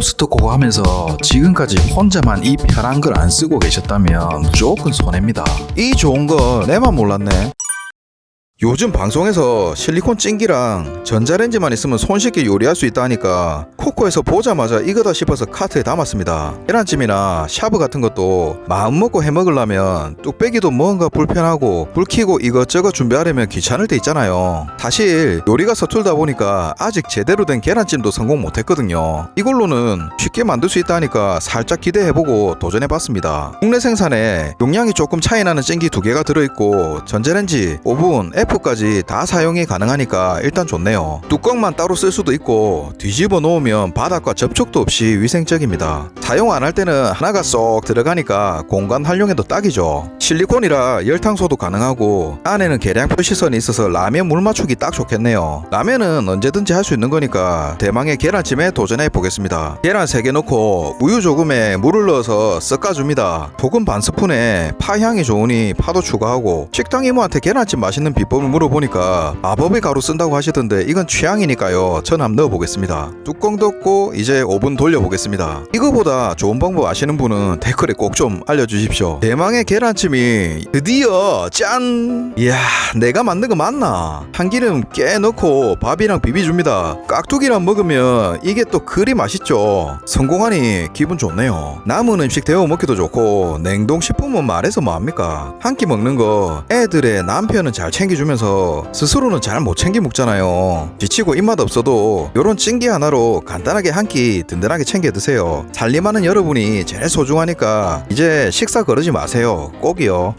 코스트코 가면서 지금까지 혼자만 이 편한 걸 안 쓰고 계셨다면 무조건 손해입니다. 이 좋은 거 내만 몰랐네. 요즘 방송에서 실리콘 찜기랑 전자레인지만 있으면 손쉽게 요리할 수 있다니까 코코에서 보자마자 이거다 싶어서 카트에 담았습니다. 계란찜이나 샤브 같은 것도 마음 먹고 해 먹으려면 뚝배기도 뭔가 불편하고 불 켜고 이것저것 준비하려면 귀찮을 때 있잖아요. 사실 요리가 서툴다 보니까 아직 제대로 된 계란찜도 성공 못했거든요. 이걸로는 쉽게 만들 수 있다니까 살짝 기대해보고 도전해봤습니다. 국내 생산에 용량이 조금 차이 나는 찜기 두 개가 들어있고 전자레인지, 오븐, F까지 다 사용이 가능하니까 일단 좋네요. 뚜껑만 따로 쓸 수도 있고 뒤집어 놓으면 바닥과 접촉도 없이 위생적입니다. 사용 안 할 때는 하나가 쏙 들어가니까 공간 활용에도 딱이죠. 실리콘이라 열탕소도 가능하고 안에는 계량 표시선이 있어서 라면 물 맞추기 딱 좋겠네요. 라면은 언제든지 할 수 있는 거니까 대망의 계란찜에 도전해 보겠습니다. 계란 3개 넣고 우유 조금에 물을 넣어서 섞어줍니다. 소금 반 스푼에 파향이 좋으니 파도 추가하고 식당 이모한테 계란찜 맛있는 비법 을 물어보니까 마법의 가루 쓴다고 하시던데 이건 취향이니까요. 전 한번 넣어보겠습니다. 뚜껑 덮고 이제 오븐 돌려보겠습니다. 이거보다 좋은 방법 아시는 분은 댓글에 꼭 좀 알려주십시오. 대망의 계란찜이 드디어 짠! 이야 내가 만든 거 맞나? 참기름 깨 넣고 밥이랑 비비줍니다. 깍두기랑 먹으면 이게 또 그리 맛있죠. 성공하니 기분 좋네요. 남은 음식 데워 먹기도 좋고 냉동 식품은 말해서 뭐합니까? 한 끼 먹는 거 애들의 남편은 잘 챙겨 주면서 스스로는 잘 못 챙겨 먹잖아요. 지치고 입맛 없어도 요런 찐기 하나로 간단하게 한 끼 든든하게 챙겨 드세요. 살림하는 여러분이 제일 소중하니까 이제 식사 거르지 마세요. 꼭이요.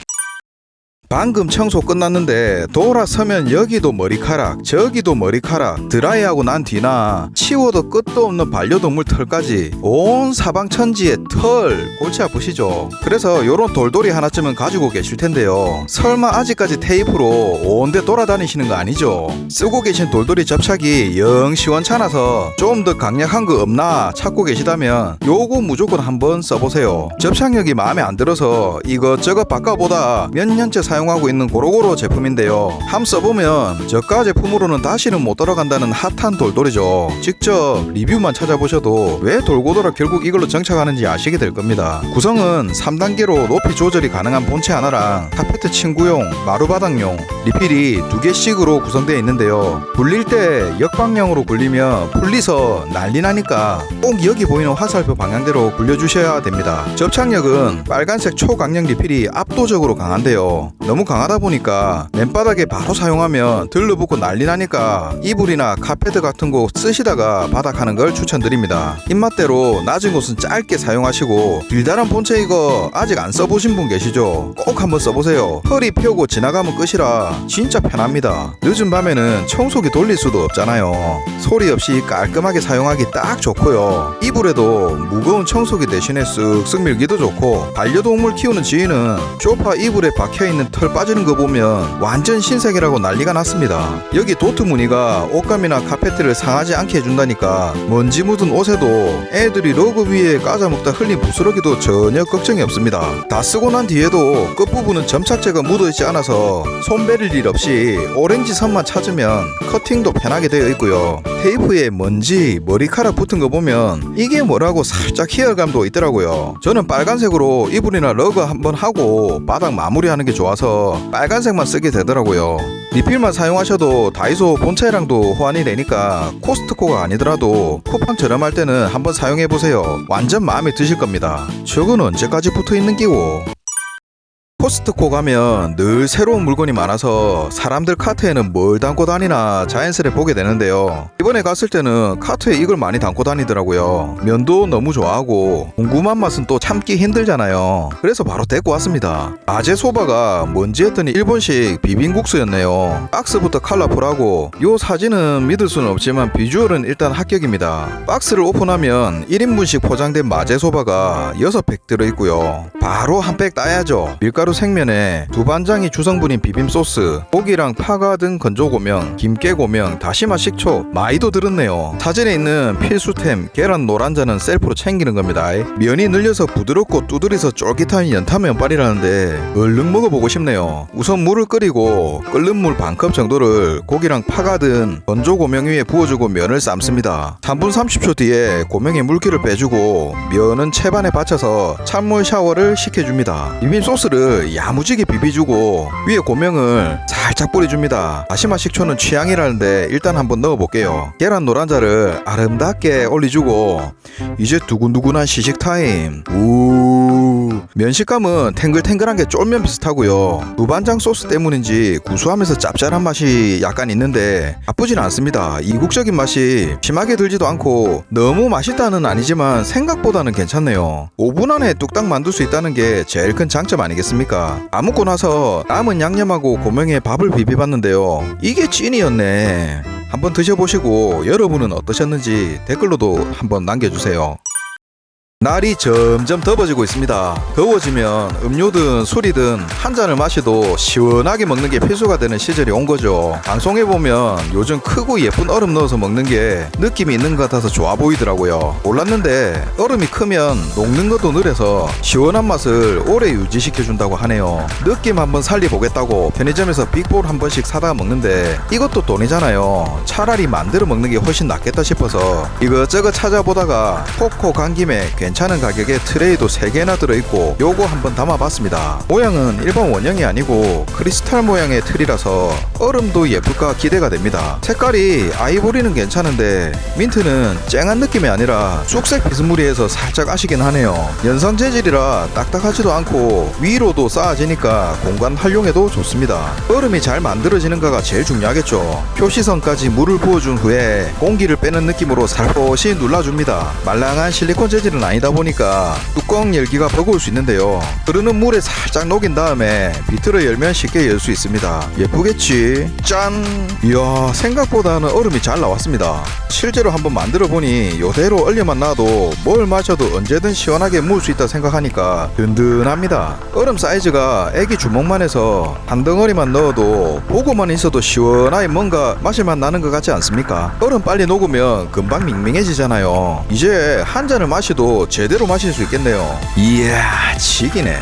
방금 청소 끝났는데 돌아서면 여기도 머리카락 저기도 머리카락 드라이하고 난 뒤나 치워도 끝도 없는 반려동물 털까지 온 사방천지에 털 골치 아프시죠? 그래서 요런 돌돌이 하나쯤은 가지고 계실 텐데요. 설마 아직까지 테이프로 온데 돌아다니시는 거 아니죠? 쓰고 계신 돌돌이 접착이 영 시원찮아서 좀 더 강력한 거 없나 찾고 계시다면 요거 무조건 한번 써보세요. 접착력이 마음에 안 들어서 이것저것 바꿔보다 몇 년째 사 용하고 있는 고로고로 제품인데요. 함 써보면 저가 제품으로는 다시는 못 돌아간다는 핫한 돌돌이죠. 직접 리뷰만 찾아보셔도 왜 돌고 돌아 결국 이걸로 정착하는지 아시게 될 겁니다. 구성은 3단계로 높이 조절이 가능한 본체 하나랑 카페트 침구용, 마루바닥용, 리필이 두 개씩으로 구성되어 있는데요. 굴릴 때 역방향으로 굴리면 풀리서 난리 나니까 꼭 여기 보이는 화살표 방향대로 굴려주셔야 됩니다. 접착력은 빨간색 초강력 리필이 압도적으로 강한데요. 너무 강하다 보니까 맨바닥에 바로 사용하면 들러붙고 난리 나니까 이불이나 카페트 같은 곳 쓰시다가 바닥하는 걸 추천드립니다. 입맛대로 낮은 곳은 짧게 사용하시고 길다란 본체 이거 아직 안 써보신 분 계시죠? 꼭 한번 써보세요. 허리 펴고 지나가면 끝이라 진짜 편합니다. 늦은 밤에는 청소기 돌릴 수도 없잖아요. 소리 없이 깔끔하게 사용하기 딱 좋고요. 이불에도 무거운 청소기 대신에 쓱쓱 밀기도 좋고 반려동물 키우는 지인은 쇼파 이불에 박혀있는 털 빠지는 거 보면 완전 신세계라고 난리가 났습니다. 여기 도트 무늬가 옷감이나 카페트를 상하지 않게 해준다니까 먼지 묻은 옷에도 애들이 러그 위에 까자먹다 흘린 부스러기도 전혀 걱정이 없습니다. 다 쓰고 난 뒤에도 끝부분은 점착제가 묻어있지 않아서 손 베릴 일 없이 오렌지 선만 찾으면 커팅도 편하게 되어 있고요. 테이프에 먼지, 머리카락 붙은 거 보면 이게 뭐라고 살짝 희열감도 있더라고요. 저는 빨간색으로 이불이나 러그 한번 하고 바닥 마무리하는 게 좋아서 빨간색만 쓰게 되더라고요. 리필만 사용하셔도 다이소 본체랑도 호환이 되니까 코스트코가 아니더라도 쿠팡 저렴할 때는 한번 사용해 보세요. 완전 마음에 드실 겁니다. 저건 언제까지 붙어 있는 기고? 코스트코 가면 늘 새로운 물건이 많아서 사람들 카트에는 뭘 담고 다니나 자연스레 보게 되는데요. 이번에 갔을 때는 카트에 이걸 많이 담고 다니더라고요. 면도 너무 좋아하고 궁금한 맛은 또 참기 힘들잖아요. 그래서 바로 데리고 왔습니다. 아제 소바가 뭔지 했더니 일본식 비빔국수였네요. 박스부터 컬러풀하고 요 사진은 믿을 수는 없지만 비주얼은 일단 합격입니다. 박스를 오픈하면 1인분씩 포장된 마제 소바가 6팩 들어있고요. 바로 한 팩 따야죠. 밀가루 생면에 두반장이 주성분인 비빔 소스, 고기랑 파가 든 건조 고명, 김깨 고명, 다시마 식초 많이도 들었네요. 사진에 있는 필수템 계란 노란자는 셀프로 챙기는 겁니다. 면이 늘려서 부드럽고 두드려서 쫄깃한 연탄 면발이라는데 얼른 먹어보고 싶네요. 우선 물을 끓이고 끓는 물 반컵 정도를 고기랑 파가 든 건조 고명 위에 부어주고 면을 삶습니다. 3분 30초 뒤에 고명의 물기를 빼주고 면은 채반에 받쳐서 찬물 샤워를 시켜줍니다. 비빔 소스를 야무지게 비비주고 위에 고명을 살짝 뿌려줍니다. 다시마 식초는 취향이라는데 일단 한번 넣어볼게요. 계란 노란자를 아름답게 올려주고 이제 두근두근한 시식 타임. 우 면식감은 탱글탱글한 게 쫄면 비슷하고요. 두반장 소스 때문인지 구수하면서 짭짤한 맛이 약간 있는데 나쁘진 않습니다. 이국적인 맛이 심하게 들지도 않고 너무 맛있다는 아니지만 생각보다는 괜찮네요. 5분 안에 뚝딱 만들 수 있다는 게 제일 큰 장점 아니겠습니까? 다 먹고 나서 남은 양념하고 고명에 밥을 비벼봤는데요. 이게 찐이었네. 한번 드셔보시고 여러분은 어떠셨는지 댓글로도 한번 남겨주세요. 날이 점점 더워지고 있습니다. 더워지면 음료든 술이든 한 잔을 마셔도 시원하게 먹는 게 필수가 되는 시절이 온 거죠. 방송에 보면 요즘 크고 예쁜 얼음 넣어서 먹는 게 느낌이 있는 것 같아서 좋아 보이더라고요. 몰랐는데 얼음이 크면 녹는 것도 느려서 시원한 맛을 오래 유지시켜 준다고 하네요. 느낌 한번 살려보겠다고 편의점에서 빅볼 한 번씩 사다가 먹는데 이것도 돈이잖아요. 차라리 만들어 먹는 게 훨씬 낫겠다 싶어서 이것저것 찾아보다가 코코 간 김에 괜찮은 가격에 트레이도 3개나 들어있고 요거 한번 담아봤습니다. 모양은 일반 원형이 아니고 크리스탈 모양의 틀이라서 얼음도 예쁠까 기대가 됩니다. 색깔이 아이보리는 괜찮은데 민트는 쨍한 느낌이 아니라 쑥색 비스무리해서 살짝 아시긴 하네요. 연성 재질이라 딱딱하지도 않고 위로도 쌓아지니까 공간 활용에도 좋습니다. 얼음이 잘 만들어지는가가 제일 중요하겠죠. 표시선까지 물을 부어준 후에 공기를 빼는 느낌으로 살포시 눌러줍니다. 말랑한 실리콘 재질은 아니 다 보니까 뚜껑 열기가 버거울 수 있는데요. 흐르는 물에 살짝 녹인 다음에 비트를 열면 쉽게 열 수 있습니다. 예쁘겠지? 짠! 이야, 생각보다는 얼음이 잘 나왔습니다. 실제로 한번 만들어 보니 요대로 얼려만 놔도 뭘 마셔도 언제든 시원하게 먹을 수 있다 생각하니까 든든합니다. 얼음 사이즈가 애기 주먹만 해서 한 덩어리만 넣어도 보고만 있어도 시원하게 뭔가 마실만 나는 것 같지 않습니까? 얼음 빨리 녹으면 금방 밍밍해지잖아요. 이제 한 잔을 마셔도 제대로 마실 수 있겠네요. 이야, 지기네.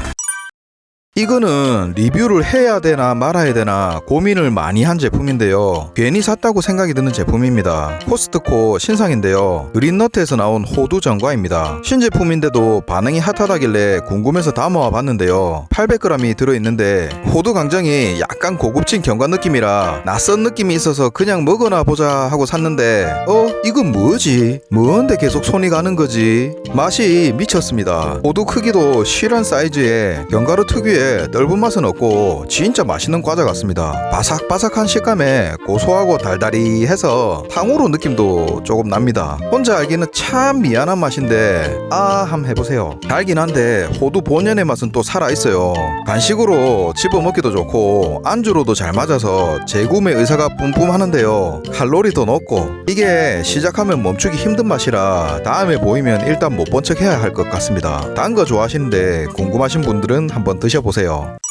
이거는 리뷰를 해야 되나 말아야 되나 고민을 많이 한 제품인데요. 괜히 샀다고 생각이 드는 제품입니다. 코스트코 신상인데요. 그린너트에서 나온 호두 전과입니다. 신제품인데도 반응이 핫하다길래 궁금해서 담아와 봤는데요. 800g이 들어있는데 호두 강정이 약간 고급진 견과 느낌이라 낯선 느낌이 있어서 그냥 먹어나 보자 하고 샀는데 어? 이건 뭐지? 뭔데 계속 손이 가는 거지? 맛이 미쳤습니다. 호두 크기도 실한 사이즈에 견과류 특유의 넓은 맛은 없고 진짜 맛있는 과자 같습니다. 바삭바삭한 식감에 고소하고 달달이해서 탕후루 느낌도 조금 납니다. 혼자 알기는 참 미안한 맛인데 아 한번 해보세요. 달긴 한데 호두 본연의 맛은 또 살아있어요. 간식으로 집어 먹기도 좋고 안주로도 잘 맞아서 재구매 의사가 뿜뿜하는데요. 칼로리도 높고 이게 시작하면 멈추기 힘든 맛이라 다음에 보이면 일단 못 본 척 해야 할 것 같습니다. 단 거 좋아하시는데 궁금하신 분들은 한번 드셔보세요. 보세요.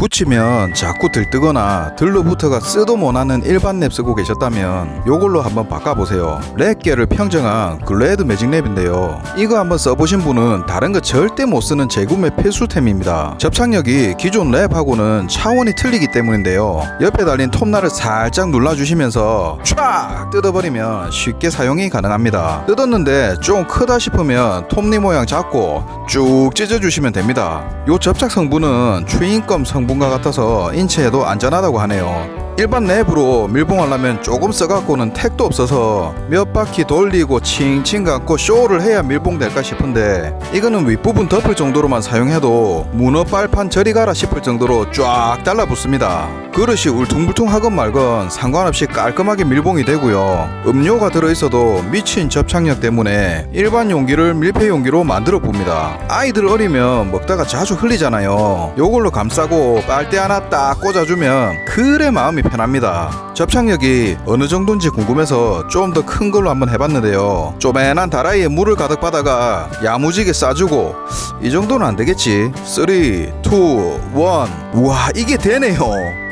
붙이면 자꾸 들뜨거나 들로부터가 쓰도 못하는 일반 랩 쓰고 계셨다면 요걸로 한번 바꿔보세요. 랩계를 평정한 글래드 매직 랩인데요. 이거 한번 써보신 분은 다른 거 절대 못 쓰는 재구매 필수템입니다. 접착력이 기존 랩하고는 차원이 틀리기 때문인데요. 옆에 달린 톱날을 살짝 눌러주시면서 촥 뜯어버리면 쉽게 사용이 가능합니다. 뜯었는데 좀 크다 싶으면 톱니 모양 잡고 쭉 찢어주시면 됩니다. 요 접착 성분은 추인검 성분 과 같아서 인체에도 안전하다고 하네요. 일반 랩으로 밀봉하려면 조금 써갖고는 택도 없어서 몇 바퀴 돌리고 칭칭 감고 쇼를 해야 밀봉될까 싶은데 이거는 윗부분 덮을 정도로만 사용해도 문어 빨판 저리 가라 싶을 정도로 쫙 달라붙습니다. 그릇이 울퉁불퉁하건 말건 상관없이 깔끔하게 밀봉이 되고요. 음료가 들어있어도 미친 접착력 때문에 일반 용기를 밀폐 용기로 만들어 봅니다. 아이들 어리면 먹다가 자주 흘리잖아요. 요걸로 감싸고 빨대 하나 딱 꽂아주면 그래 마음이 편합니다. 접착력이 어느 정도인지 궁금해서 좀 더 큰 걸로 한번 해봤는데요. 쪼맨한 다라이에 물을 가득 받아가 야무지게 싸주고 이 정도는 안 되겠지. 3, 2, 1. 우와 이게 되네요.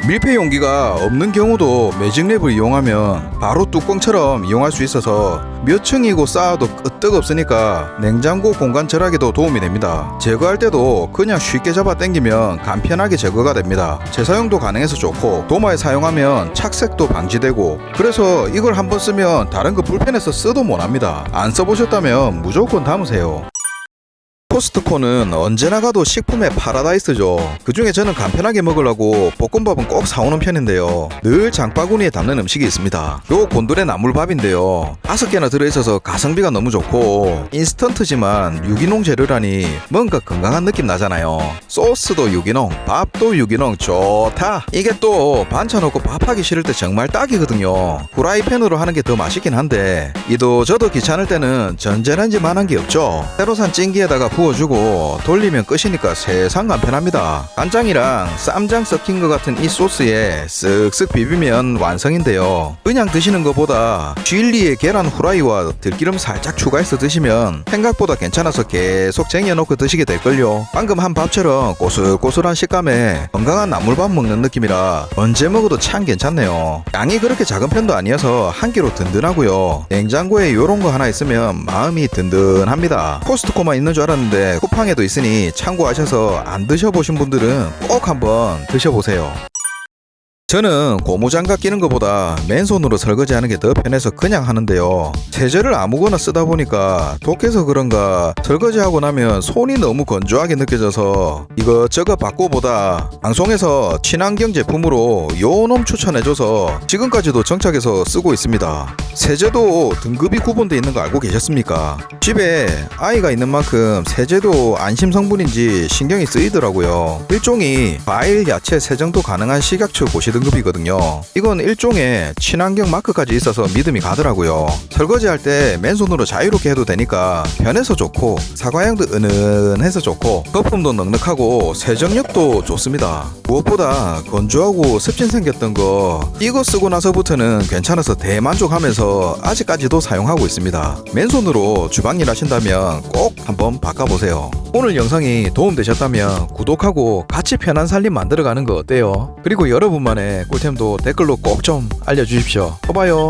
밀폐 용기가 없는 경우도 매직랩을 이용하면 바로 뚜껑처럼 이용할 수 있어서 몇 층이고 쌓아도 끄떡 없으니까 냉장고 공간 절약에도 도움이 됩니다. 제거할 때도 그냥 쉽게 잡아 당기면 간편하게 제거가 됩니다. 재사용도 가능해서 좋고 도마에 사용하면 착색도 방지되고 그래서 이걸 한번 쓰면 다른 거 불편해서 쓰도 못합니다. 안 써보셨다면 무조건 담으세요. 코스트코는 언제나 가도 식품의 파라다이스죠. 그 중에 저는 간편하게 먹으려고 볶음밥은 꼭 사오는 편인데요. 늘 장바구니에 담는 음식이 있습니다. 요 곤드레 나물밥인데요. 다섯 개나 들어있어서 가성비가 너무 좋고 인스턴트지만 유기농 재료라니 뭔가 건강한 느낌 나잖아요. 소스도 유기농, 밥도 유기농 좋다. 이게 또 반찬 없고 밥하기 싫을 때 정말 딱이거든요. 후라이팬으로 하는 게 더 맛있긴 한데 이도 저도 귀찮을 때는 전자레인지만한 게 없죠. 새로 산 찜기에다가 부어 주고 돌리면 끝이니까 세상 간편합니다. 간장이랑 쌈장 섞인 것 같은 이 소스에 쓱쓱 비비면 완성인데요. 그냥 드시는 것보다 쥐리에 계란 후라이와 들기름 살짝 추가해서 드시면 생각보다 괜찮아서 계속 쟁여놓고 드시게 될걸요. 방금 한 밥처럼 고슬고슬한 식감에 건강한 나물밥 먹는 느낌이라 언제 먹어도 참 괜찮네요. 양이 그렇게 작은 편도 아니어서 한 끼로 든든하고요. 냉장고에 요런 거 하나 있으면 마음이 든든합니다. 코스트코만 있는 줄 알았는데 쿠팡에도 있으니 참고하셔서 안 드셔보신 분들은 꼭 한번 드셔보세요. 저는 고무장갑 끼는 것보다 맨손으로 설거지하는 게 더 편해서 그냥 하는데요. 세제를 아무거나 쓰다 보니까 독해서 그런가 설거지하고 나면 손이 너무 건조하게 느껴져서 이것저것 바꿔보다 방송에서 친환경 제품으로 요놈 추천해줘서 지금까지도 정착해서 쓰고 있습니다. 세제도 등급이 구분돼 있는 거 알고 계셨습니까? 집에 아이가 있는 만큼 세제도 안심 성분인지 신경이 쓰이더라고요. 일종이 과일, 야채 세정도 가능한 식약처 고시 등급이거든요. 이건 일종의 친환경 마크까지 있어서 믿음이 가더라고요. 설거지할 때 맨손으로 자유롭게 해도 되니까 편해서 좋고 사과향도 은은해서 좋고 거품도 넉넉하고 세정력도 좋습니다. 무엇보다 건조하고 습진 생겼던 거 이거 쓰고 나서부터는 괜찮아서 대만족하면서 아직까지도 사용하고 있습니다. 맨손으로 주방일 하신다면 꼭 한번 바꿔보세요. 오늘 영상이 도움되셨다면 구독하고 같이 편한 살림 만들어가는 거 어때요? 그리고 여러분만의 꿀템도 댓글로 꼭 좀 알려주십시오. 또 봐요.